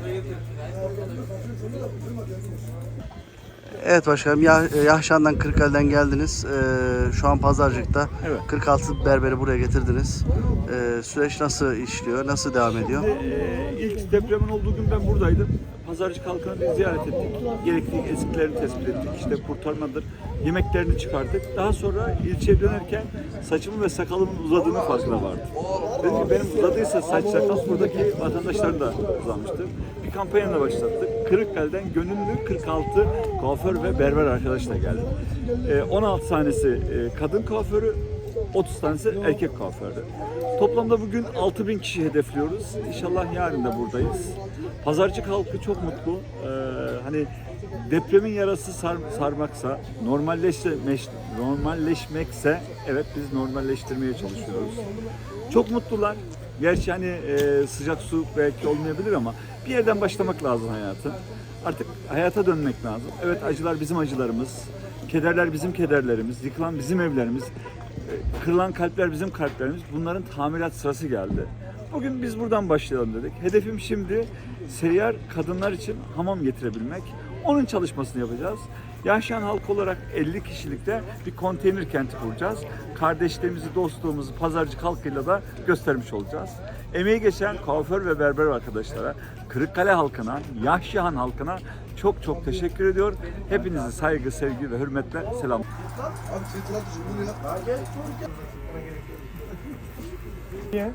저희 그 Evet başkanım Yah Yahşan'dan Kırıkkale'den geldiniz. Ee, şu an Pazarcık'ta Evet. 46 berberi buraya getirdiniz. Ee, süreç nasıl işliyor, nasıl devam ediyor? Ee, ilk depremin olduğu gün ben buradaydım. Pazarcık halkını bir ziyaret ettik. Gerekli eksiklerini tespit ettik. İşte kurtarmadır, yemeklerini çıkardık. Daha sonra ilçeye dönerken saçımın ve sakalımın uzadığını farkına vardım. Dedim ki benim uzadıysa saç sakal buradaki vatandaşlar da uzamıştır. Bir kampanya da başlattık. Kırıkkale'den gönüllü 46 kuaför ve berber arkadaşla geldi. Ee, 16 tanesi e, kadın kuaförü, 30 tanesi erkek kuaförü. Toplamda bugün 6000 kişi hedefliyoruz. İnşallah yarın da buradayız. Pazarcık halkı çok mutlu. Ee, hani depremin yarası sar, sarmaksa, normalleşmek, normalleşmekse evet biz normalleştirmeye çalışıyoruz. Çok mutlular. Gerçi hani e, sıcak su belki olmayabilir ama bir yerden başlamak lazım hayatın. Artık hayata dönmek lazım. Evet acılar bizim acılarımız. Kederler bizim kederlerimiz. Yıkılan bizim evlerimiz. e, Kırılan kalpler bizim kalplerimiz. Bunların tamirat sırası geldi. Bugün biz buradan başlayalım dedik. Hedefim şimdi seyyar kadınlar için hamam getirebilmek. Onun çalışmasını yapacağız. Yaşayan halk olarak 50 kişilikte bir konteyner kenti kuracağız. Kardeşliğimizi, dostluğumuzu pazarcık halkıyla da göstermiş olacağız. Emeği geçen kuaför ve berber arkadaşlara, Kırıkkale halkına, Yahşihan halkına çok çok teşekkür ediyor. Hepinizi saygı, sevgi ve hürmetle selam. Niye?